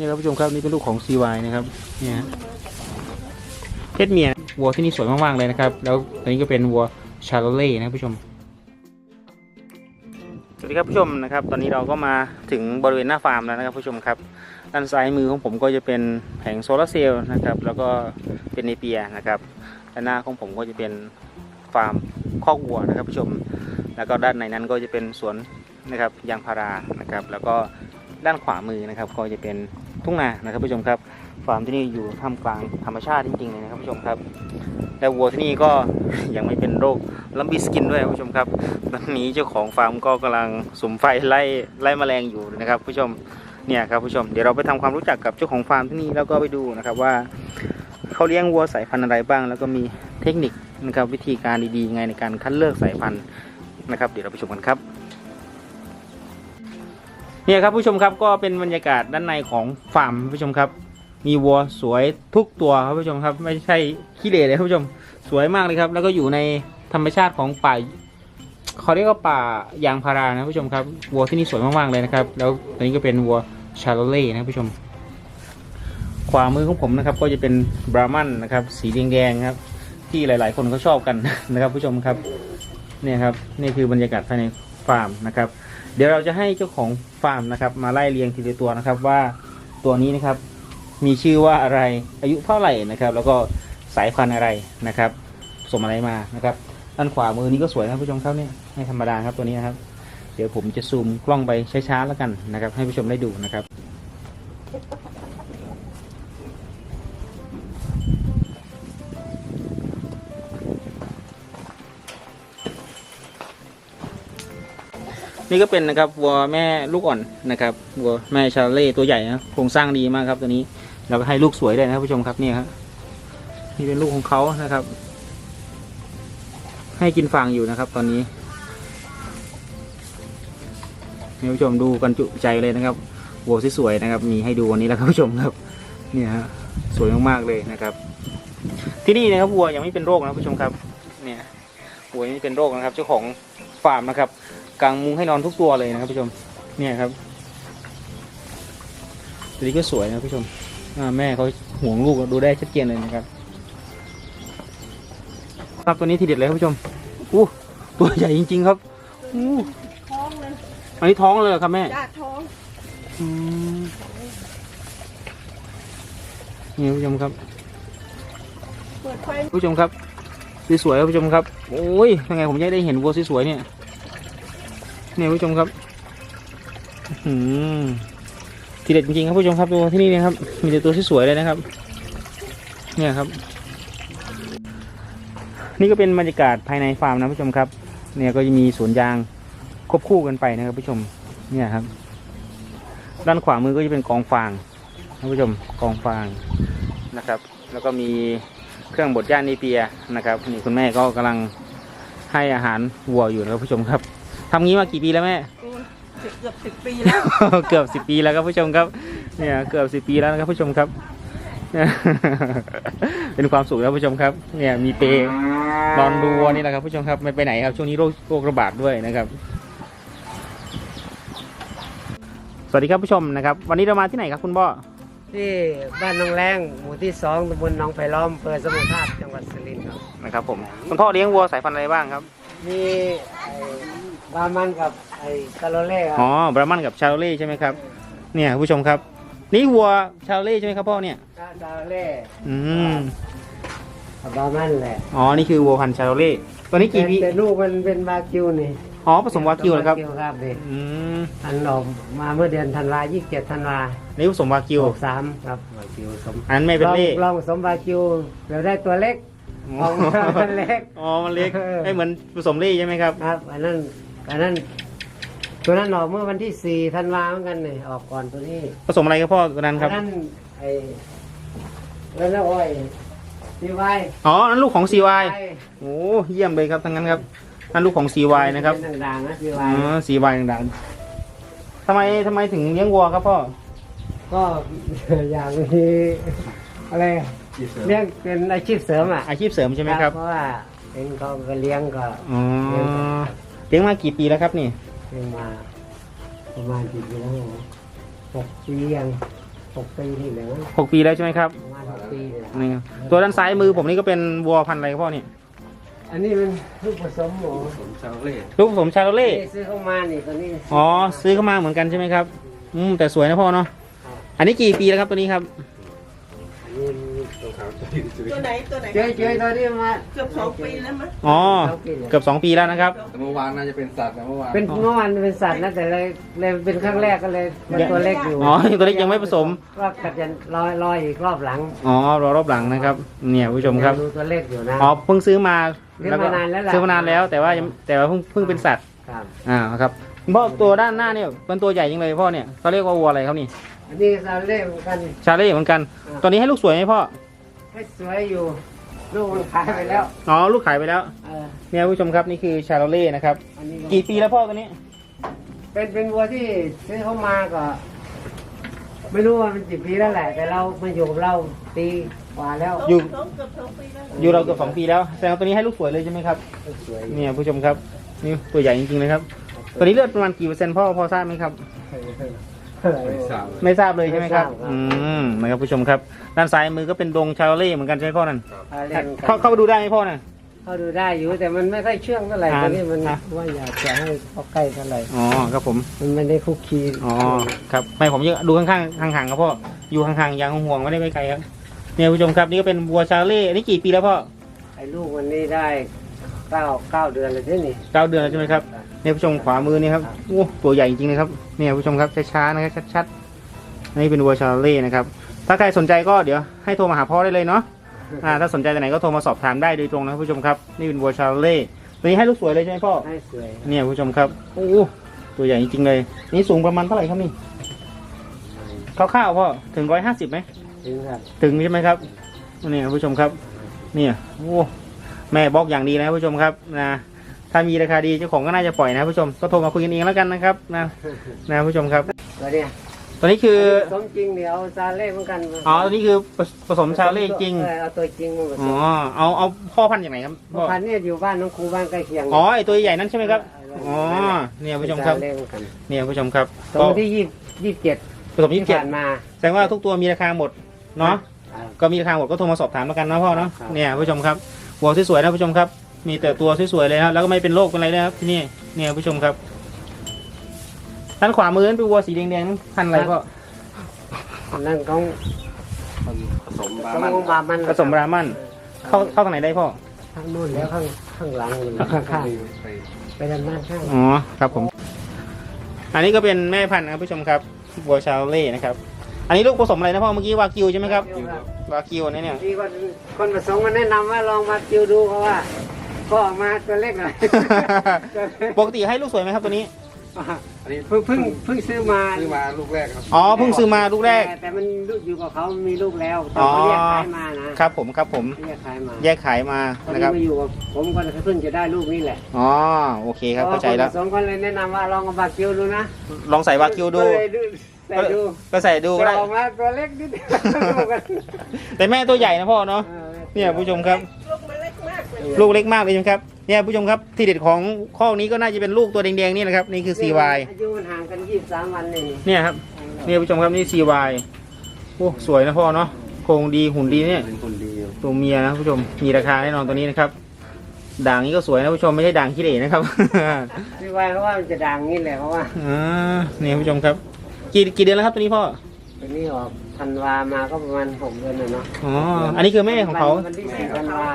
นี่ครับผู้ชมครับนี่เป็นลูกของ CY นะครับเนี่ยฮะเพศเมียวัวที่นี่สวยมากๆเลยนะครับ แล้วตัวนี้ก็เป็นวัวชาโลเล่นะครับผู้ชมสวัสดีครับผู้ชมนะครับ ตอนนี้เราก็มาถึงบริเวณหน้าฟาร์มแล้วนะครับผู้ชมครับด้านซ้ายมือของผมก็จะเป็นแผงโซลาร์เซลล์นะครับ แล้วก็เป็นเนเปียนะครับด้านหน้าของผมก็จะเป็นฟาร์มคอกวัวนะครับผู้ชม แล้วก็ด้านในนั้นก็จะเป็นสวนนะครับยางพารานะครับ แล้วก็ด้านขวามือนะครับก็จะเป็น ทุ่งนานะครับผู้ชมครับฟาร์มที่นี่อยู่ท่ามกลางธรรมชาติจริงๆเลยนะครับผู้ชมครับ และวัวที่นี่ก็ยังไม่เป็นโรคลัมบีสกินด้วยผู้ชมครับ ตอนนี้เจ้าของฟาร์มก็กำลังสุมไฟไล่ไล่แมลงอยู่นะครับผู้ชมเนี่ยครับผู้ชมเดี๋ยวเราไปทำความรู้จักกับเจ้าของฟาร์มที่นี่แล้วก็ไปดูนะครับว่าเขาเลี้ยงวัวสายพันธุ์อะไรบ้าง แล้วก็มีเทคนิคนะครับวิธีการดีๆไงในการคัดเลือกสายพันธุ์นะครับ เดี๋ยวเราไปชมกันครับ เนี่ยครับผู้ชมครับก็เป็นบรรยากาศด้านในของฟาร์มผู้ชมครับ มีวัวสวยทุกตัวครับผู้ชมครับ ไม่ใช่ขี้เหร่เลยครับผู้ชมสวยมากเลยครับ แล้วก็อยู่ในธรรมชาติของป่าเขาเรียกว่าป่ายางพารานะผู้ชมครับวัวที่นี่สวยมากๆเลยนะครับ แล้วตัวนี้ก็เป็นวัวชาโลเล่นะผู้ชม ขวามือของผมนะครับ ก็จะเป็นบรามันนะครับ สีแดงๆครับ ที่หลาย ๆ คนเขาชอบกันนะครับ ผู้ชมครับ เนี่ยครับ นี่คือบรรยากาศภายใน ฟาร์มนะครับ เดี๋ยวเราจะให้เจ้าของฟาร์มนะครับ มาไล่เรียงทีละตัวนะครับว่าตัวนี้นะครับมีชื่อว่าอะไรอายุเท่าไหร่นะครับ แล้วก็สายพันธุ์อะไรนะครับสมอะไรมานะครับด้านขวามือนี้ก็สวยนะผู้ชมครับเนี่ยไม่ธรรมดาครับตัวนี้นะครับ เดี๋ยวผมจะซูมกล้องไปช้าๆแล้วกันนะครับ ให้ผู้ชมได้ดูนะครับ นี่ก็เป็นนะครับวัวแม่ลูกอ่อนนะครับวัวแม่ชาเล่ตัวใหญ่นะโครงสร้างดีมากครับ ตัวนี้แล้วก็ให้ลูกสวยได้นะครับผู้ชมครับนี่ครับนี่เป็นลูกของเขานะครับ ให้กินฟางอยู่นะครับ ตอนนี้นี่ผู้ชมดูกันจุใจเลยนะครับวัวสวยๆนะครับ มีให้ดูวันนี้แล้วครับผู้ชมครับเนี่ยฮะสวยมากๆเลยนะครับ ที่นี่นะครับวัวยังไม่เป็นโรคนะผู้ชมครับ เนี่ยวัวยังไม่เป็นโรคนะครับ เจ้าของฟาร์มนะครับ กางมุ้งให้นอนทุกตัวเลยนะครับผู้ชม เนี่ยครับตัวนี้ก็สวยนะผู้ชมอ่าแม่เขาห่วงลูกดูได้ชัดเจนเลยนะครับครับตัวนี้ทีเด็ดเลยครับผู้ชมอู้ตัวใหญ่จริง ๆ ครับอู้ท้องเลยอันนี้ท้องเลยเหรอครับแม่จ้าท้องอืมนี่ผู้ชมครับเปิดไฟผู้ชมครับสวยๆครับผู้ชมครับ โอ้ยยังไงผมจะได้เห็นวัวสวยๆเนี่ย เนี่ยผู้ชมครับทีเด็ดจริงๆครับผู้ชมครับตัวที่นี่นะครับ มีแต่ตัวที่สวยเลยนะครับ เนี่ยครับ นี่ก็เป็นบรรยากาศภายในฟาร์มนะผู้ชมครับ เนี่ยก็จะมีสวนยางควบคู่กันไปนะครับผู้ชม เนี่ยครับ ด้านขวามือก็จะเป็นกองฟางนะผู้ชมกองฟางนะครับ แล้วก็มีเครื่องบดย่างนีเปียนะครับนี่คุณแม่ก็กำลังให้อาหารวัวอยู่นะครับผู้ชมครับ ทำงี้มากี่ปีแล้วแม่โอ้ยเกือบสิบปีแล้ว เกือบสิบปีแล้วครับผู้ชมครับ เนี่ยเกือบสิบปีแล้วนะครับผู้ชมครับเนี่ยเป็นความสุขแล้วผู้ชมครับ เนี่ยมีเปรย์นอนดูวัวนี่แหละครับผู้ชมครับไม่ไปไหนครับช่วงนี้โรคโรคระบาดด้วยนะครับ สวัสดีครับผู้ชมนะครับ วันนี้เรามาที่ไหนครับคุณพ่อที่บ้านหนองแรงหมู่ที่สองตำบลหนองไผ่ล้อมอำเภอสมุทรทาบจังหวัดสุรินทร์ครับนะครับผมคุณพ่อเลี้ยงวัวสายพันธุ์อะไรบ้างครับ มีไอ้ บามันกับไอ้คาโรเล่คอ๋อรับบรามันกับชาโลเล่ใช่ไหมครับ เนี่ยผู้ชมครับ นี่วัวชาโลเล่ใช่ไหมครับพ่อเนี่ย คาโรเล่อืม กับบามันแหละอ๋อ นี่คือวัวพันธุ์ชาโลเล่ตัวนี้กี่ปีแต่ลูกมันเป็นบาคิวนี่อ๋อ ผสมวากิวนะครับ บาคิวครับนี่อืม อันออกมาเมื่อเดือนธันวายี่สิบเจ็ดธันวานี่ผสมวากิวหกสามครับบาคิวสมอันนั้นไม่เป็นเล่ลองลองผสมบาคิวเราได้ตัวเล็กอ๋อมันเล็ก อ๋อ มันเล็กเออไม่เหมือนผสมเล่ใช่ไหมครับ ครับ อันนั้น อันนั้น ตัวนั้นออกเมื่อวันที่สี่ธันวาเหมือนกันนี่ออกก่อนตัวนี้ผสมอะไรครับพ่อตัวนั้นครับอันนั้นไอ้แล้วแล้วอ้อยดีไว้อ๋อนั่นลูกของ CY โอ้เยี่ยมเลยครับทั้งนั้นครับนั่นลูกของ CY นะครับเป็นต่างๆนะดีอ๋ไว้อ CY ดังๆทำไมทำไมถึงเลี้ยงวัวครับพ่อก็อย่างที่อะไรเลี้ยงเป็นอาชีพเสริมอะอาชีพเสริมใช่ไหมครับเพราะว่าเองเขาก็เลี้ยงก็อ๋อ เลี้ยงมากี่ปีแล้วครับนี่เลี้ยงมาประมาณกี่ปีแล้วหกปียังหกปีนี่แหละมั้งหกปีแล้วใช่ไหมครับประมาณหกปีเนี่ยนี่ครับตัวด้านซ้ายมือผมนี่ก็เป็นวัวพันธุ์อะไรครับพ่อนี่อันนี้มันลูกผสมหมูลูกผสมชาโลเล่นี่ซื้อเข้ามานี่ตัวนี้อ๋อซื้อเข้ามาเหมือนกันใช่ไหมครับ อืมแต่สวยนะพ่อเนาะ อันนี้กี่ปีแล้วครับตัวนี้ครับอันนี้ ตัวไหนตัวไหนเจอเจอตัวนี้มา เกือบสองปีแล้วมั้งอ๋อเกือบสองปีแล้วนะครับ แต่เมื่อวานน่าจะเป็นสัตว์นะเมื่อวานเป็นเมื่อวานเป็นสัตว์นะแต่เลยเลยเป็นครั้งแรกก็เลยมันตัวเล็กอยู่อ๋อตัวเล็กยังไม่ผสม ก็กัดจะรอรออีกรอบหลัง อ๋อรอรอบหลังนะครับ เนี่ยผู้ชมครับดูตัวเล็กอยู่นะ อ๋อเพิ่งซื้อมาซื้อมานานแล้วล่ะซื้อมานานแล้วแต่ว่ายังแต่ว่าเพิ่งเพิ่งเป็นสัตว์ครับอ่าครับคุณพ่อตัวด้านหน้าเนี่ยเป็นตัวใหญ่ยังเลยพ่อเนี่ยเขาเรียกว่าวัวอะไรครับนี่อันนี้ซาเล่เหมือนกันชาเล่เหมือนกันตัวนี้ให้ลูกสวยไหมพ่อ ให้สวยอยู่ ลูกมันขายไปแล้ว อ๋อลูกขายไปแล้ว เออ เนี่ยผู้ชมครับนี่คือชาเล่นะครับ อันนี้กี่ปีแล้วพ่อตัวนี้ เป็นเป็นวัวที่ซื้อเข้ามาก็ ไม่รู้ว่ามันกี่ปีแล้วแหละ แต่เรามาอยู่กับเราปีกว่าแล้วอยู่สองเกือบสองปีแล้วอยู่เราเกือบสองปีแล้วแสดงว่าตัวนี้ให้ลูกสวยเลยใช่ไหมครับ สวยเนี่ยผู้ชมครับนี่ตัวใหญ่จริงๆเลยครับ ตัวนี้เลือดประมาณกี่เปอร์เซ็นต์พ่อพอทราบไหมครับ ไม่ทราบเลยไม่ทราบเลยใช่ไหมครับ ไม่ทราบครับ อืมนะครับผู้ชมครับ ด้านซ้ายมือก็เป็นดงชาเล่เหมือนกันใช่ไหมพ่อนั่นซาเล่หมือนกันเข้าเข้าไปดูได้ไหมพ่อน่ะเข้าดูได้อยู่แต่มันไม่ค่อยเชื่องเท่าไหร่อ่า ตอนนี้มันอะว่าอยากจะให้เข้าใกล้เท่าไหร่อ๋อครับผมมันไม่ได้คุกคีอ๋อครับไม่ผมยังดูข้างๆห่างๆครับพ่ออยู่ห่างๆอย่างห่วงๆไม่ได้ไปไกลครับเนี่ยผู้ชมครับนี่ก็เป็นวัวชาเล่อันนี้กี่ปีแล้วพ่อไอ้ลูกมันนี่ได้เก้าเก้าเดือนเลยที่นี่ เก้าเดือนแล้วใช่ไหมครับ เนี่ยผู้ชมขวามือนี่ครับโอ้ตัวใหญ่จริงๆนะครับเนี่ยผู้ชมครับช้าๆนะครับชัดๆอันนี้เป็นวัวชาเล่นะครับถ้าใครสนใจก็เดี๋ยวให้โทรมาหาพ่อได้เลยเนาะอ่าถ้าสนใจตัวไหนก็โทรมาสอบถามได้โดยตรงนะผู้ชมครับนี่เป็นวัวชาเล่ตัวนี้ให้ลูกสวยเลยใช่ไหมพ่อให้สวยเนี่ยเนี่ยผู้ชมครับโอ้ตัวใหญ่จริงๆเลย นี่สูงประมาณเท่าไหร่ครับนี่คร่าวๆพ่อถึงร้อยห้าสิบไหมถึงครับถึงใช่ไหมครับนี่ครับผู้ชมครับ เนี่ยโอ้แม่บล็อกอย่างดีนะผู้ชมครับนะ ถ้ามีราคาดีเจ้าของก็น่าจะปล่อยนะผู้ชมก็โทรมาคุยกันเองแล้วกันนะครับนะนะผู้ชมครับตัวเนี้ยตัวนี้คือสมจริงเดี๋ยวซาเล่เหมือนกันอ๋อตัวนี้คือผสมชาเล่จริงเออเอาตัวจริงมาผสอ๋อมเอาเอาพ่อพันธุ์อย่างไหนครับพ่อพันธุ์เนี่ยอยู่บ้านน้องครูบ้านใกล้เคียงอ๋อไอตัวใหญ่นั่นใช่ไหมครับอ๋อเนี่ยผู้ชมครับซาเล่เหมือนกันเนี่ยผู้ชมครับตรก็งที่ยี่ยี่สิบเจ็ดผสมยี่ที่สิบเจ็ดผ่านมาแสดงว่าทุกตัวมีราคาหมดเนาะอ่าก็มีราคาหมดก็โทรมาสอบถามแล้วกันนะพ่อเนาะครับเนี่ยผู้ชมครับวัวสวยๆนะผู้ชมครับ มีแต่ตัวสวยๆเลยครับแล้วก็ไม่เป็นโรคเป็นอะไรนะครับที่นี่เนี่ยผู้ชมครับด้านขวามือนั่นเป็นวัวสีแดงๆนั่นพันธุ์อะไรพ่ออันนั่นของผสมขบาองมันบามันผสมรามันเข้าเข้าทางไหนได้พ่อข้างนู่นแล้วข้างข้างหลังนู่นข้างข้างๆไปด้านหน้าข้างอ๋อครับผม อันนี้ก็เป็นแม่พันธุ์นะครับผู้ชมครับวัวชาเล่นะครับ อันนี้ลูกผสมอะไรนะพ่อเมื่อกี้วากิวใช่ไหมครับวากิวเนี่ยเนี่ยที่คนคนผสมมาแนะนำว่าลองมาจิวดูเพราะว่า ก็ออกมาตัวเล็กหน่อย ปกติให้ลูกสวยไหมครับตัวนี้ อันนี้เพิ่งเพิ่งเพิ่งซื้อมาซื้อมาลูกแรกครับอ๋อเพิ่งซื้อมาลูกแรก แต่แต่มันลูกอยู่กับเขามีลูกแล้วแต่อ๋อเขาแยกขายมานะครับ ผมครับผม แยกขายมาแยกขายมาตอนนะนี้ครับ มาอยู่กับผมก็เพิ่งจะได้ลูกนี่แหละอ๋อโอเคครับเข้าใจแล้วสองคนเลยแนะนำว่าลองกับบาคิวดูนะลองใส่วากิวดู ก็เลยใส่ดูก็ใส่ดูก็แต่ได้ ออกมาตัวเล็กนิดเดียวลูกกันแต่แม่ตัวใหญ่นะพ่อเนาะออเนี่ยผู้ชมครับลูกมันเล็กมากเลยลูกเล็กมากเลยใช่ไหมครับเนี่ยผู้ชมครับที่เด็ดของข้อกนี้ก็น่าจะเป็นลูกตัวแดงๆนี่แหละครับนี่คือ CY อายุมันห่างกันยี่สิบสามวันนี่เนี่ยครับเนี่ยผู้ชมครับนี่ CY โอ้สวยนะพ่อเนาะโครงดีหุ่นดีเนี่ยเป็นคนดีอยู่ตัวเมียนะผู้ชมมีราคาแน่นอนตัวนี้นะครับด่างนี้ก็สวยนะผู้ชมไม่ใช่ด่างขี้เหร่นะครับพี่ว่าเพราะว่ามันจะดังนี่แหละเพราะว่าอ่านี่ผู้ชมครับ กี่กี่เดือนแล้วครับตัวนี้พ่อ ตัวนี้ออก ธันวามาก็ประมาณหกเดือนเลยเนาะอ๋อ อันนี้คือแม่ของเขา วันที่สี่ธันวา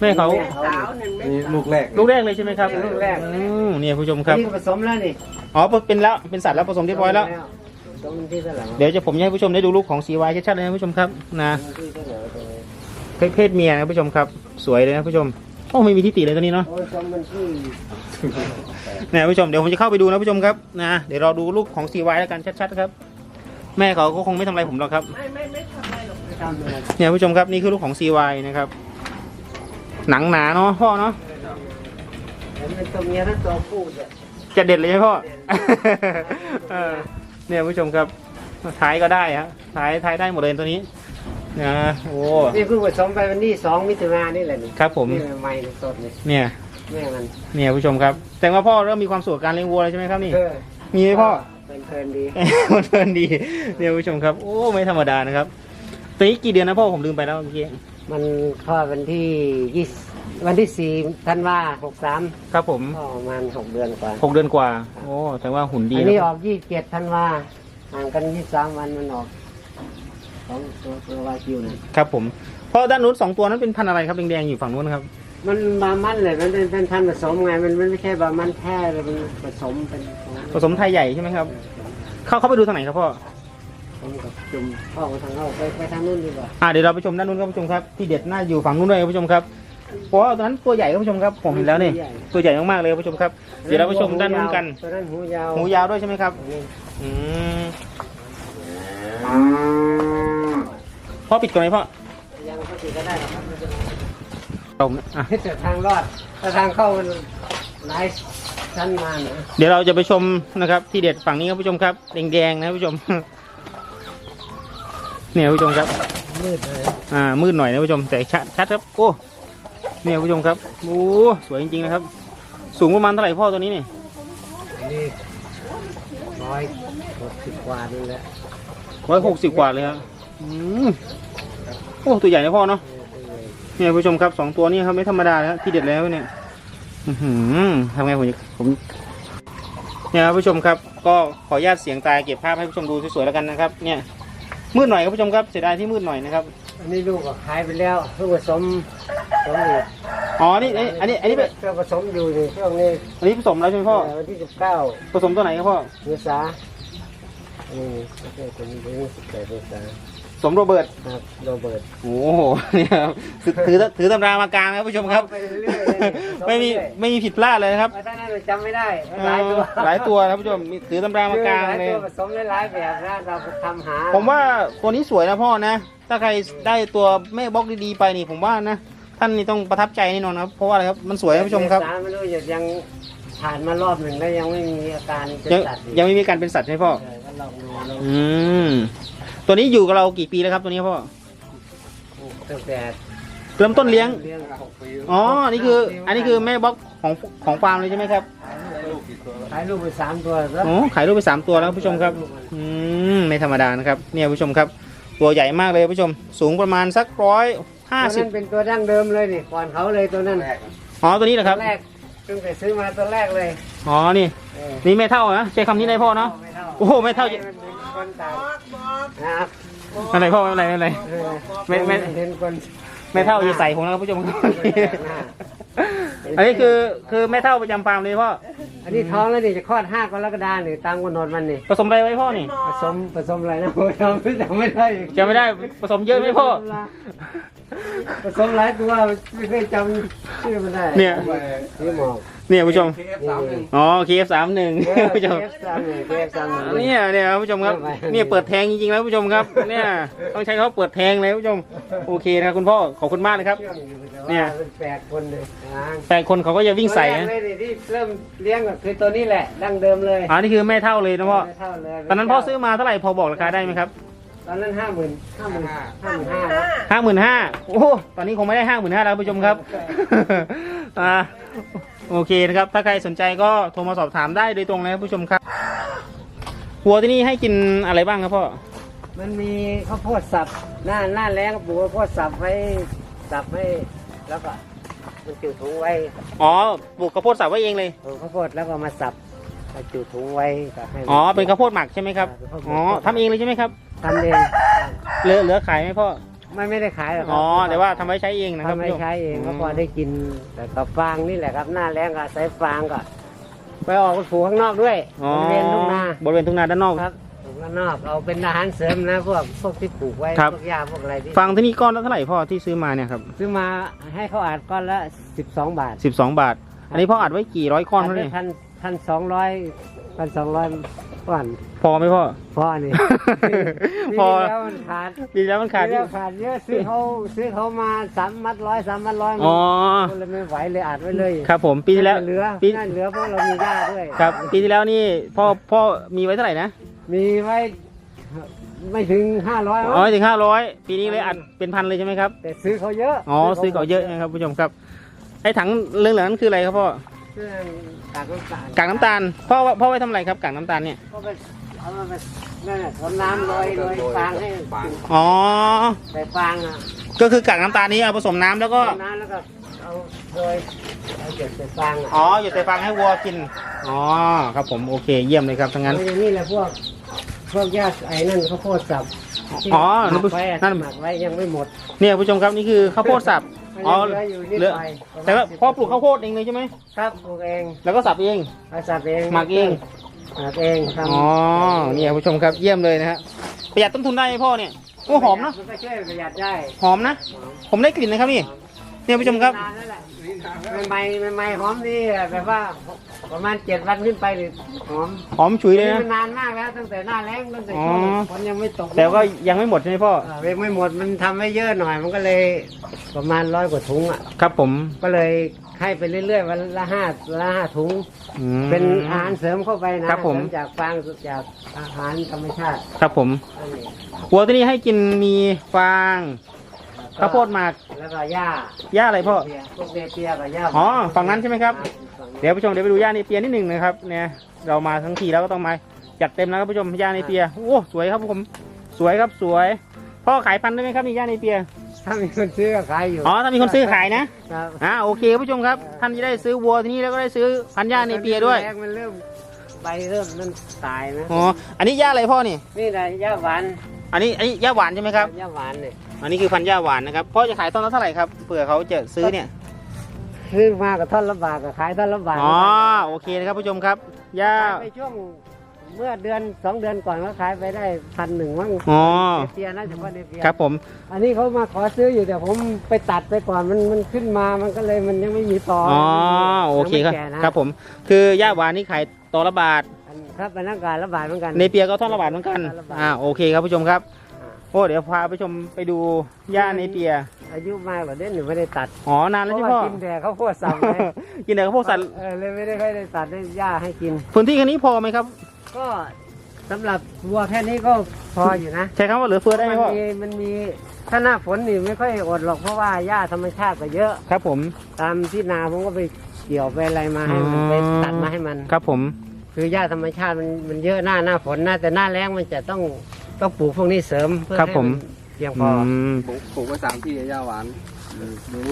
แม่เขา สาวหนึ่งเม็ดนี่ลูกแรกลูกแรกเลยใช่ไหมครับลูกแรก อืมเนี่ยผู้ชมครับ นี่ก็ผสมแล้วนี่อ๋อ เป็นแล้ว เป็นสัตว์แล้วผสมเรียบร้อยแล้วผสมที่เท่าไหร่วะเดี๋ยวจะผมจะให้ผู้ชมได้ดูลูกของ CY ชัดๆเลยนะผู้ชมครับนะที่เท่าไหร่วะตัวนี้เพศเพศเมียนะผู้ชมครับ สวยเลยนะผู้ชม โอ้ไม่มีที่ติเลยตัวนี้เนาะ โอ้ยผสมมันที่เนี่ยผู้ชมเดี๋ยวผมจะเข้าไปดูนะผู้ชมครับนะเดี๋ยวรอดูลูกของ CY แล้วกันชัดๆครับ แม่เขาก็คงไม่ทำอะไรผมหรอกครับ ไม่ไม่ไม่ทำอะไรหรอกไม่ทำเลยเนี่ยผู้ชมครับนี่คือลูกของ CY นะครับ หนังหนาเนาะพ่อเนาะผมเป็นตัวเมียทั้งตัวผู้เนี่ยจะเด็ดเลยใช่ไหมพ่อ เออเนี่ยผู้ชมครับท้ายก็ได้ฮะท้ายท้ายได้หมดเลยตัวนี้นะโอ้นี่เพิ่งผสมไปวันที่สองมิถุนายนนี่แหละนี่ครับผมนี่ใหม่ๆสดเลยเนี่ยแม่มันเนี่ยผู้ชมครับ แต่ว่าพ่อเริ่มมีความสุขกับการเลี้ยงวัวแล้วใช่ไหมครับนี่เออมีไหมพ่อต เพลินๆดี มันเพลินดีเนี่ยผู้ชมครับ โอ้ไม่ธรรมดานะครับตัวนี้กี่เดือนนะพ่อผมลืมไปแล้วเมื่อกี้มันคลอดวันที่ยี่วันที่สี่ธันวาหกสามครับผมก็ประมาณหกเดือนกว่าหกเดือนกว่า โอ้แสดงว่าหุ่นดีอันนี้นะออกยี่สิบเจ็ดธันวาห่างกันยี่สามวันมันออกสองตัวตัววาคิวเนี่ยครับผมเพราะด้านนู้นสองตัวนั้นเป็นพันธุ์อะไรครับแดงๆอยู่ฝั่งนู้นครับ มันบามันเลยมันเป็นเป็นพันธุ์ผสมไงมันมันไม่ใช่บามันแท้เลยมันผสมเป็นผสมไทยใหญ่ใช่ไหมครับ เข้าเข้าไปดูทางไหนครับพ่อผสมกับจุ่มเข้าไปทางเข้าไปไปทางนู้นดีกว่าอ่าเดี๋ยวเราไปชมด้านนู้นครับผู้ชมครับ ที่เด็ดน่าอยู่ฝั่งนู้นด้วยครับผู้ชมครับเพราะว่าตอนนั้นตัวใหญ่ครับผู้ชมครับผมเห็นแล้วนี่ตัวใหญ่มากๆเลยครับผู้ชมครับ เดี๋ยวเราไปชมด้านนู้นกันตัวนั้นหูยาวหูยาวด้วยใช่ไหมครับอันนี้อืมพ่อปิดก่อนไหมพ่อยังเขาติดก็ได้หรอกครับ ไม่เป็นไรผมอะแต่ทางรอดถ้าทางเข้ามันหลายชั้นมาเนี่ยเดี๋ยวเราจะไปชมนะครับ ที่เด็ดฝั่งนี้ครับผู้ชมครับแดงๆนะผู้ชม เนี่ยผู้ชมครับ มืดเลยอ่ามืดหน่อยนะผู้ชมแต่ชัดชัดครับโอ้เนี่ยผู้ชมครับโอ้สวยจริงๆนะครับ สูงประมาณเท่าไหร่พ่อตัวนี้นี่อันนี้ร้อยหกสิบกว่านี่แหละร้อยหกสิบกว่าเลยครับอืมโอ้ตัวใหญ่นะพ่อเนาะ เนี่ยผู้ชมครับสองตัวนี้ครับไม่ธรรมดาแล้วที่เด็ดแล้วเนี่ย อื้อหือทำไงผมจะผมเนี่ยครับผู้ชมครับ ก็ขออนุญาตเสียงตายเก็บภาพให้ผู้ชมดูสวยๆแล้วกันนะครับ เนี่ยมืดหน่อยครับผู้ชมครับเสียดายที่มืดหน่อยนะครับอันนี้ลูกก็ขายไปแล้วเพิ่งผสมผสมอยู่อ๋อนี่อันนี้อันนี้เป็นเครื่องผสมอยู่นี่ช่วงนี้อันนี้ผสมแล้วใช่ไหมพ่อเอ่อวันที่สิบเก้าผสมตัวไหนครับพ่อเมษาอันนี้ไม่ใช่ตัวนี้ตัวนี้สิบแปดเมษา สมโรเบิร์ตครับโรเบิร์ตโอ้โหเนี่ยครับถือถือถือตำรามากลางนะครับผู้ชมครับ ไปเรื่อยๆเลยไม่มีไม่มีผิดพลาดเลยนะครับไปท่านนั้นจำไม่ได้เอหลายตัวอหลายตัวนะครับผู้ชมมีถือตำรามากลางหลายเลยตัวผสมหลายๆแบบนะเราไปทำหา ผมว่าตัวนี้สวยนะพ่อนะ ถ้าใครได้ตัวแม่บล็อกดีๆไปนี่ผมว่านะท่านนี่ต้องประทับใจแน่นอนครับเพราะว่าอะไรครับมันสวยครับผู้ชมครับเสาไม่รู้จะยังผ่านมารอบหนึ่งแล้วยังไม่มีอาการเป็นยังสัตว์อีกยังไม่มีการเป็นสัตว์ใช่ไหมพ่อเออก็ลองดูลองอืม ตัวนี้อยู่กับเรากี่ปีแล้วครับตัวนี้พ่อตั้งแต่เริ่มต้นเลี้ยง เลี้ยงหกปีอ๋อ นี่คือ อันนี้คือแม่บล็อกของของฟาร์มเลยใช่ไหมครับลูกกี่ตัวแล้วขายลูกไปสามตัวแล้วโอ้ขายลูกไปสามตัวแล้วผู้ชมครับ อืม ไม่ธรรมดานะครับ เนี่ยผู้ชมครับ ตัวใหญ่มากเลยผู้ชม สูงประมาณสักร้อยห้าตัวสิบนั้นเป็นตัวดั้งเดิมเลยนี่ก่อนเขาเลยตัวนั้นแรกอะอ๋อ ตัวนี้เหรอครับตัวแรกตั้งแต่ซื้อมาตัวแรกเลย อ๋อ นี่เออนี่ไม่เท่านะใช้คำนี้ได้พ่อเนาะไม่เท่าโอ้โหไม่เท่ามันเป็น คนต่างบอกบอกนะครับอะไรพ่อไม่เป็นไรไม่เป็นไรเออไม่ไม่เป็นคนไม่เท่าจะใส่ผมนะครับผู้ชมครับไม่แปลกหน้าอันนี้คือคือแม่เท่าประจำฟาร์มเลยพ่อ อันนี้ท้องแล้วนี่จะคลอดห้ากรกฎาเนี่ยตามกำหนดมันนี่ ผสมอะไรไว้พ่อนี่ ผสมผสมอะไรนะผมจำไม่จำไม่ได้อีกจะไม่ได้ผสมเยอะไหมพ่อ ผสมหลายตัวไม่เคยจำชื่อมันได้ เนี่ยไปชื่อหมอก เนี่ยผู้ชมเคเอฟสามหนึ่งอ๋อ KF สามหนึ่งผู้ชมเคฟซัมเนี่ยเคฟซัมเนี่ยเนี่ยเนี่ยผู้ชมครับ เนี่ยเปิดแทงจริงๆแล้วผู้ชมครับ เนี่ยต้องใช้คำว่าเปิดแทงเลยผู้ชม โอเคนะครับคุณพ่อขอบคุณมากเลยครับเชื่องอยู่แต่เนี่ยว่าเป็นแปดคนเลยอ่าแต่คนเขาก็จะวิ่งใส่ตัวแรนะกเลยนี่ที่เริ่มเลี้ยงก็คือตัวนี้แหละ ดั้งเดิมเลยอ๋อนี่คือแม่เท่าเลยนะพ่อ ไม่เท่าเลยตอนนั้นพ่อซื้อมาเท่าไหร่พอบอกราคาได้ไหมครับ ตอนนั้นห้าหมื่นห้าหมื่นห้าหมื่นห้าห้าหมื่นห้าโอ้โหตอนนี้คงไม่ได้ห้าหมื่นห้าแล้วผู้ชมครับอ่าโอเคนะครับ ถ้าใครสนใจก็โทรมาสอบถามได้โดยตรงนะครับผู้ชมครับวัวที่นี่ให้กินอะไรบ้างครับพ่อ มันมีข้าวโพดสับหน้าหน้าแรงก็ปลูกข้าวโพดสับไว้สับให้แล้วก็มันจุถุงไว้ อ๋อปลูกข้าวโพดสับไว้เองเลยปลูกข้าวโพดแล้วก็มาสับมาจุถุงไว้ก็ให้อ๋อเป็นข้าวโพดหมักใช่ไหมครับ อ๋อทำเองเลยใช่ไหมครับ ทำเองเหลือเหลือขายไหมพ่อไม่ไม่ได้ขายหรอกครัอ๋อแต่ว่าทำไว้ใช้เองนะครับทำไม่ผู้ชมใช้เองก็พอได้กิน แต่กับฟางนี่แหละครับหน้าแรงก็ใส่ฟางก็ไปออกไปปลูกข้างนอกด้วยอ๋อบริเวณทุ่งนาบริเวณทุ่งนาด้านนอกครับปลูกข้างนอกเอาเป็นอาหารเสริมนะพวกพวกที่ปลูกไว้ครับพวกหญ้าพวกอะไรที่ฟังที่นี่ก้อนละเท่าไหร่พ่อที่ซื้อมาเนี่ยครับซื้อมาให้เขาอัดก้อนละสิบสองบาทสิบสองบาท อันนี้พ่ออัดไว้กี่ร้อยก้อนเท่านี้พันพันสองร้อยพันสองร้อย ก้อนพอไหมพ่อ พอนี่ พอ ปีที่แล้วมันขาดปีแล้วมันขาดปีแล้วขาดเยอะซื้อเขาซื้อเขามาสามมัดร้อยสามมัดร้อยอ๋อก็เลยไม่ไหวเลยอัดไว้เลยครับ ผมปีที่แล้วเหลือปีน่าเหลือเพราะเรามีหญ้าด้วยครับ ปีที่แล้วนี่พ่อพ่อมีไว้เท่าไหร่นะมีไว้ไม่ถึงห้าร้อยอ๋อถึงห้าร้อยปีนี้เลยอัดเป็นพันเลยใช่ไหมครับแต่ซื้อเขาเยอะอ๋อซื้อเขาเยอะนะครับผู้ชมครับไอ้ถังเหลืองๆนั้นคืออะไรครับพ่อ ซื้อกากน้ำตาลกากน้ำตาลพ่อพ่อไว้ทำอะไรครับกากน้ำตาลเนี่ยก็ไปเอามาไปนั่นแหละทนน้ำโรยโรยฟางให้ฟางอ๋อใส่ฟางอะก็คือกากน้ำตาลนี้เอาผสมน้ำแล้วก็ทนน้ำแล้วก็เอาโรยเอาเก็บใส่ฟางอะอ๋ออยู่ใส่ฟางให้วัวกิน อ๋อครับผมโอเค เยี่ยมเลยครับทั้งนั้นโรยนี่แหละพวกพวกหญ้าไอ้นั่นข้าวโพดสับที่อ๋อหมักไว้อะนั่นหมักไว้ยังไม่หมมดเนี่ยผู้ชมครับนี่คือข้าวโพดสับมัน อ๋อยังเหลืออยู่นิดเหลือหน่อยแต่ว่าพ่อปลูกข้าวโพดเองเลยใช่ไหมครับปลูกเองแล้วก็สับเองเอาสับเองหมักเองหมักเองทำอ๋อเนี่ยผู้ชมครับเยี่ยมเลยนะฮะประหยัดต้นทุนได้ไหมพ่อเนี่ยโอ้หอมนะมันก็ช่วยประหยัดได้หอมนะ ผมได้กลิ่นนะครับนี่เนี่ยผู้ชมครับนานแล้วแหละใหม่ๆใหม่ๆหอมนี่แบบว่าประมาณเจ็ดวันขึ้นไปเลยหอมหอมฉุยเลยนี่นะมันนานมากแล้วตั้งแต่หน้าแล้งตั้งแต่ช่วงอ๋อฝนยังไม่ตกแต่ก็ยังไม่หมดใช่ไหมพ่อเออยังไม่หมดมันทำไว้เยอะหน่อยมันก็เลย ประมาณร้อยกว่าถุงอะ ครับผมก็เลยให้ไปเรื่อยๆวันละห้าวันละห้าถุง อืม เป็นอาหารเสริมเข้าไปนะครับผม เสริจากฟางจากอาหารธรรมชาติครับผมอันนี้วัวที่นี่ให้กินมีฟางข้าวโพดหมักแล้วก็หญ้าหญ้าอะไรพ่อ เปียพวกเนเปียกับหญ้าอ๋อฝั่งนั้นใช่ไหมครับ ฝั่งนั้นเดี๋ยวผู้ชมเดี๋ยวไปดูย่าในเปียนิดหนึ่งนะครับเนี่ยเรามาทั้งทีแล้วก็ต้องมาจัดเต็มแล้วครับผู้ชมย่าในเปียโอ้สวยครับผมสวยครับสวยพ่อขายพันธุ์ได้ไหมครับนี่ย่าในเปีย ถ้ามีคนซื้อก็ขายอยู่อ๋อถ้ามีคนซื้อขายนะครับอ่าโอเคผู้ชมครับ ท่านจะได้ซื้อวัวที่นี่แล้วก็ได้ซื้อพันธุ์ย่าในเปียด้วย แรกมันเริ่มใบเริ่มมันตายนะอ๋อ อันนี้ย่าอะไรพ่อนี่ นี่แหละหญ้าหวานอันนี้อันนี้ย่าหวานใช่ไหมครับ หญ้าหวานเนี่ยอันนี้คือพันธุ์ย่าหวานนะครับ พ่อจะขายต้นละเท่าไหร่ครับ เผื่อเขาจะซื้อเนี่ย ซื้อมากับท่อนละบาทกับขายท่อนละบาทอ๋อ โอเคนะครับผู้ชมครับย่าขายไปช่วง เมื่อเดือนสองเดือนก่อนก็ขายไปได้พันหนึ่งมั้งอ๋อเนเปียนะเฉพาะเนเปียครับผม อันนี้เขามาขอซื้ออยู่แต่ผมไปตัดไปก่อนมันมันขึ้นมามันก็เลยมันยังไม่มีตออ๋อโอเคครับยังไม่แก่นะครับผม คือย่าหวานนี่ขายตอละบาทอันครับเป็นนักการละบาทเหมือนกันในเปียก็ท่อนละบาทเหมือนกันท่อนละบาทอ่าโอเคครับผู้ชมครับโอ้เดี๋ยวพาผู้ชมไปดูย่าในเปีย อายุมากกว่าเด่นหนูไม่ได้ตัดอ๋อนานแล้วใช่ไหมพ่อเพราะว่ากินแต่ข้าวโพดสับไงกินแต่ข้าวโพดสัตว์เออเลยไม่ได้ค่อยได้ตัดได้หญ้าให้กินพื้นที่แค่นี้พอไหมครับ ก็สำหรับวัวแค่นี้ก็พออยู่นะใช้คำว่าเหลือเฟือได้ไหมมันพ่อมีมันมีถ้าหน้าฝนนี่ไม่ค่อยอดหรอกเพราะว่าหญ้าธรรมชาติก็เยอะ ครับผม ตามที่นาผมก็ไปเกี่ยวไปอะไรมาให้มันอ๋อ ไปตัดมาให้มัน ครับผม คือหญ้าธรรมชาติมันมันเยอะหน้าหน้าฝนนะแต่หน้าแล้งมันจะต้องต้องปลูกพวกนี้เสริมเพื่อครับให้ผม นเพียงพอือมปลูกปลูกไว้สามที่ย่าหวาน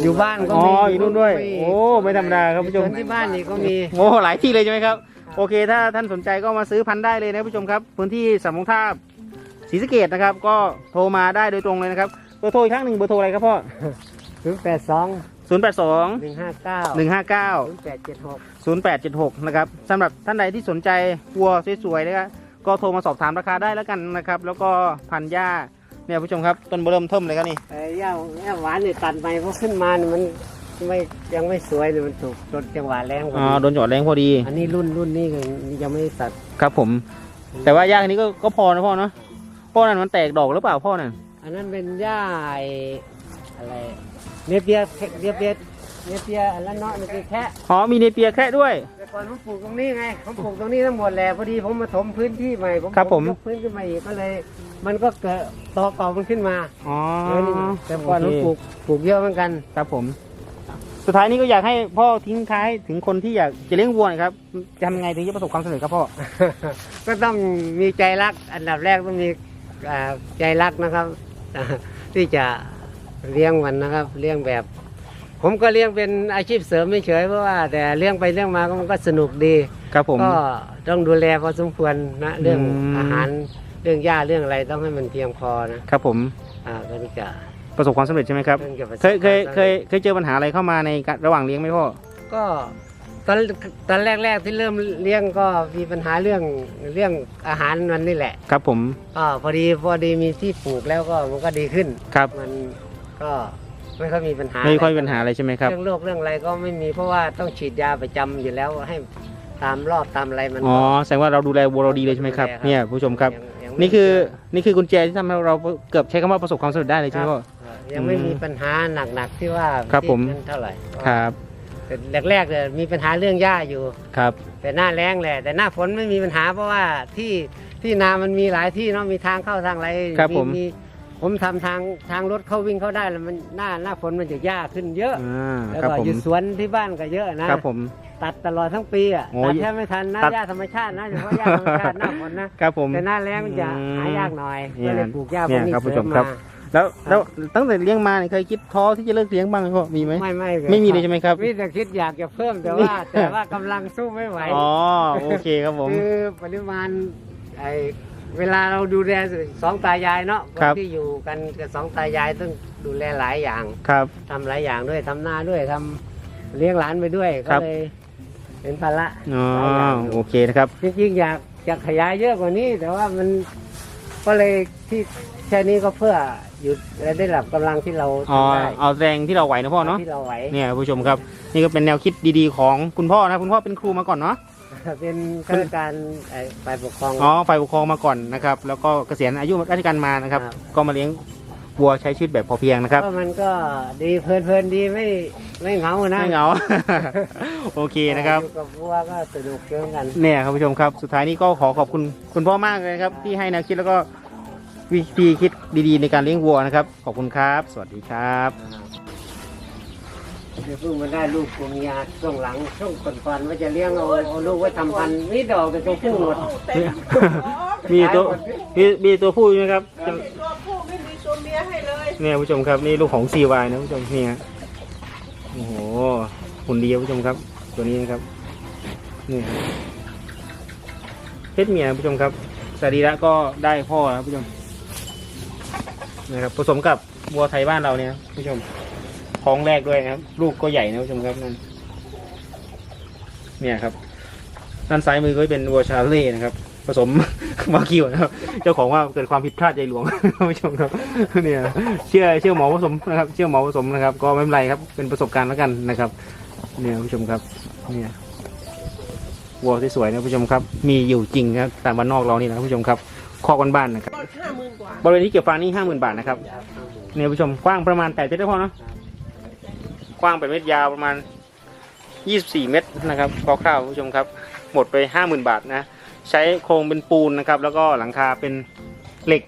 อยู่บ้านก็ อ๋อมีอยู่นู่นด้วย โอ้ ไม่ธรรมดาครับผู้ชมส่วนที่บ้านนี่ก็มี โอ้หลายที่เลยใช่ไหมครับ โอเค ถ้าท่านสนใจก็มาซื้อพันธุ์ได้เลยนะผู้ชมครับ พื้นที่สำมงทาบศรีสะเกดนะครับ ก็โทรมาได้โดยตรงเลยนะครับเบอร์โทรอีกครั้งหนึ่งเบอร์โทรอะไรครับพ่อศูนย์แปดสอง0 8 2 หนึ่งห้าเก้า1 5 9ศูนย์แปดเจ็ดหก0876นะครับสำหรับท่านใดที่สนใจวัวสวยๆนะครับก็โทรมาสอบถามราคาได้แล้วกันนะครับ แล้วก็พันธุ์หญ้าเนี่ยผู้ชมครับต้นเริ่มเทิมเลยครับนี่ ไอ้ย่าย่าหวานนี่ตัดไปเพราะขึ้นมานี่มัน ไม่ยังไม่สวยเลยมันถูกรดจังหวะแรงพออ๋อดีโดนจอดแรงพอดี อันนี้รุ่นรุ่นนี้ก็ยังไม่ได้ตัดครับผม แต่ว่าหญ้าอันนี้ก็ก็พอนะพ่อเนาะพ่อนั่นมันแตกดอกหรือเปล่าพ่อนั่นอันนั้นเป็นหญ้าไอ้อะไรเนเปียเนเปียเนเปียอันละเนาะเนเปียแค่อ๋อมีเนเปียแค่ด้วย แต่ก่อนผมปลูกตรงนี้ไงผมปลูกตรงนี้ทั้งหมดแหละพอดีผมมาถมพื้นที่ใหม่ผมครับผม ยกพื้นขึ้นมาอีกก็เลย มันก็เกิดตอเก่ามันขึ้นมาอ๋อเลยนี่แต่ก่อนผมโเคปลูกปลูกเยอะเหมือนกัน ครับผม สุดท้ายนี้ก็อยากให้พ่อทิ้งท้ายถึงคนที่อยากจะเลี้ยงวัวหนะครับ จะทำยังไงถึงจะประสบความสำเร็จครับพ่อ ก็ต้องมีใจรัก อันดับแรกต้องมีอ่าใจรักนะครับอ่าที่จะเลี้ยงมันนะครับ เลี้ยงแบบ ผมก็เลี้ยงเป็นอาชีพเสริมไม่เฉยเพราะว่าแต่เลี้ยงไปเลี้ยงมาก็มันก็สนุกดี ครับผม ก็ต้องดูแลพอสมควรนะเรื่องอืม อาหารเรื่องหญ้าเรื่องอะไรต้องให้มันเพียงพอนะครับผม อ่าก็จะ ประสบความสำเร็จใช่ไหมครับเรื่องกี่ยวกับเคยเคยเคยเคยเจอปัญหาอะไรเข้ามาในการระหว่างเลี้ยงไหมพ่อ ก็ตอนตอนแรกๆที่เริ่มเลี้ยงก็มีปัญหาเรื่องเรื่องอาหารมันนี่แหละครับผม ก็พอดีพอดีมีที่ปลูกแล้วก็มันก็ดีขึ้น ครับ มันก็ไม่ค่อยมีปัญหาไม่ค่อยมีปัญหาอะไรใช่ไหมครับ เรื่องโรคเรื่องอะไรก็ไม่มีเพราะว่าต้องฉีดยาประจำอยู่แล้วให้ตามรอบตามอะไรมันอ๋อ แสดงว่าเราดูแลวัวเราดีเลยใช่ไหมครับดูแลเนี่ยผู้ชมครับ ยังยังไม่นี่คือนี่คือกุญแจที่ทำให้เราเกือบใช้คำว่าประสบความสำเร็จได้เลยใช่ไหมพ่อเอ่อ ยังไม่อืมมีปัญหาหนักๆที่ว่าครับผม ที่นั่นเท่าไหร่ครับแต่แรกๆเนี่ยมีปัญหาเรื่องหญ้าอยู่ ครับแต่หน้าแรงแหละ แต่หน้าฝนไม่มีปัญหาเพราะว่าที่ที่นามันมีหลายที่เนาะมีทางเข้าทางอะไรครับผมมีผมทำทางทางรถเข้าวิ่งเข้าได้แล้วมันหน้าหน้าฝนมันจะยากขึ้นเยอะ อ่าแล้วครับก็ผมอยู่สวนที่บ้านก็เยอะนะ ครับผม ตัดตลอดทั้งปีอะโอ้ตัดยแทบไม่ทันนะตัด หญ้าธรรมชาตินะเฉพาะหญ้าธรรมชาติหน้าฝนนะครับผม แต่หน้าแล้งมันจะอืมหายากหน่อยเนี่ยก็เลยปลูกหญ้าพเนี่วยกนี้ครับผู้เสชริมมครัมาบ แล้วแล้วตั้งแต่เลี้ยงมาเนี่ยเคยคิดท้อที่จะเลิกเลี้ยงบ้างไหมพ่อมีไหมไม่ไม่ไม่มีเลยใช่ไหมครับมีแต่คิดอยากจะเพิ่มแต่ว่า แต่ว่ากำลังสู้ไม่ไหวอ๋อโอเคครับผมคือปริมาณไอเวลาเราดูแลสองตายายเนาะครับที่อยู่กันกับสองตายายต้องดูแลหลายอย่างครับทำหลายอย่างด้วยทำนาด้วยทำเลี้ยงหลานไปด้วยครัก็บเลยเป็นภาระอ๋อหลายอย่างอยู่โอเคนะครับจริงๆอยากจะขยายเยอะกว่านี้ แต่ว่ามันก็เลยที่แค่นี้ก็เพื่อ หยุดและได้รับกำลังที่เราอ๋อทำได้เอาแรงที่เราไหวนะพ่อเนาะที่เราไหว เนี่ยผู้ชมครับ นี่ก็เป็นแนวคิดดีๆของคุณพ่อนะคุณพ่อเป็นครูมาก่อนเนาะ เป็นข้าราชการไอ้ฝ่ายปกครอง อ๋อฝ่ายปกครองมาก่อนนะครับ แล้วก็เกษียณอายุราชการมานะครับ ครับ ก็มาเลี้ยงวัวใช้ชีวิตแบบพอเพียงนะครับ ก็มันก็ดีเพลินๆดีไม่ไม่เหงานะไม่เหงา โอเคนะครับ อยู่กับวัวก็สนุกเยอะกัน เนี่ยครับผู้ชมครับ สุดท้ายนี้ก็ขอขอบคุณคุณพ่อมากเลยนะครับ ที่ให้แนวคิดแล้วก็ วิธีคิดดีๆในการเลี้ยงวัวนะครับ ขอบคุณครับ สวัสดีครับเดี๋ยวเพิ่งมาได้ลูกตัวเมียช่วงหลังช่วงก่อนๆว่าจะเลี้ยงเอาเอาลูกไว้ทำพันธุ์นี่ดอกเป็นตัวผู้หมดเต็มท้องมีตัวมีมีตัวผู้ไหมครับไม่มีตัวผู้ไม่มีตัวเมียให้เลยเนี่ยผู้ชมครับนี่ลูกของ CY นะผู้ชมเนี่ยโอ้โหหุ่นดีครับผู้ชมครับ ตัวนี้นะครับนี่ครับเพศเมียนะผู้ชมครับสรีระก็ได้พ่อนะผู้ชม นะครับผสมกับวัวไทยบ้านเราเนี่ยผู้ชมท้องแรกด้วยนะครับลูกก็ใหญ่นะผู้ชมครับนั่นเนี่ยครับด้านซ้ายมือก็เป็นวัวชาเล่นะครับ ผสมวากิวนะครับ เจ้าของว่าเกิดความผิดพลาดใจหลวงผู้ชมครับเนี่ยเชื่อเชื่อหมอผสมนะครับ เชื่อหมอผสมนะครับ ก็ไม่เป็นไรครับเป็นประสบการณ์แล้วกันนะครับ เนี่ยผู้ชมครับเนี่ยวัวสวยๆนะผู้ชมครับ มีอยู่จริงครับตามบ้านนอกเรานี่นะผู้ชมครับคอกบ้านๆนะครับ ห้าหมื่นกว่าบริเวณที่เกี่ยวฟางนี่ห้าหมื่นบาทนะครับเนี่ยผู้ชมกว้างประมาณแปดเมตรได้พอเนาะกว้างแปดเมตรยาวประมาณยี่สิบสี่เมตรนะครับคร่าวๆผู้ชมครับ หมดไปห้าหมื่นบาทนะใช้โครงเป็นปูนนะครับ แล้วก็หลังคาเป็นเหล็ก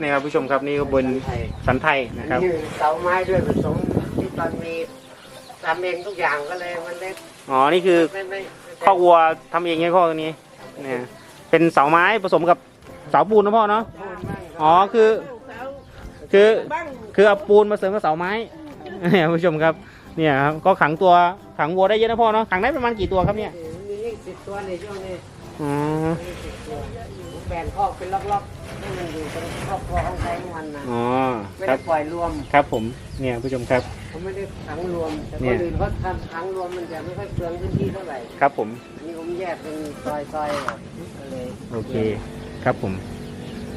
นี่ครับผู้ชมครับนี่ก็บนสันไทยนะครับนี่เสาไม้ด้วยผสมที่ตอนมีทำเองทุกอย่างก็เลยมันเล็กอ๋อนี่คือไม่ไม่คอกวัวทำเองไงพ่อตัวนี้เนี่ยเป็นเสาไม้ผสมกับ เสาปูนนะพ่อเนาะอ๋อคือ คือบ้างคือเอาปูนมาเสริมกับเสาไม้เนี่ยผู้ชมครับเนี่ยครับก็ขังตัวขังวัวได้เยอะนะพ่อเนาะขังได้ประมาณกี่ตัวครับเนี่ยมีสิบตัวในช่วงนี้อ๋อมีสิบตัวแบ่งคอกเป็นล็อกๆให้มันอยู่เป็นครอบครัวของใครของมันนะอ๋อไม่ครัได้บปล่อยรวมครับผมเนี่ยผู้ชมครับเขาไม่ได้ขังรวมแต่เนี่คยนอื่นเขาทำขังรวมมันจะไม่ค่อยเปลืองพื้นที่เท่าไหร่ครับผมนี่ผมแยกเป็นซอยๆแบบก็เลยโอเค ครับผม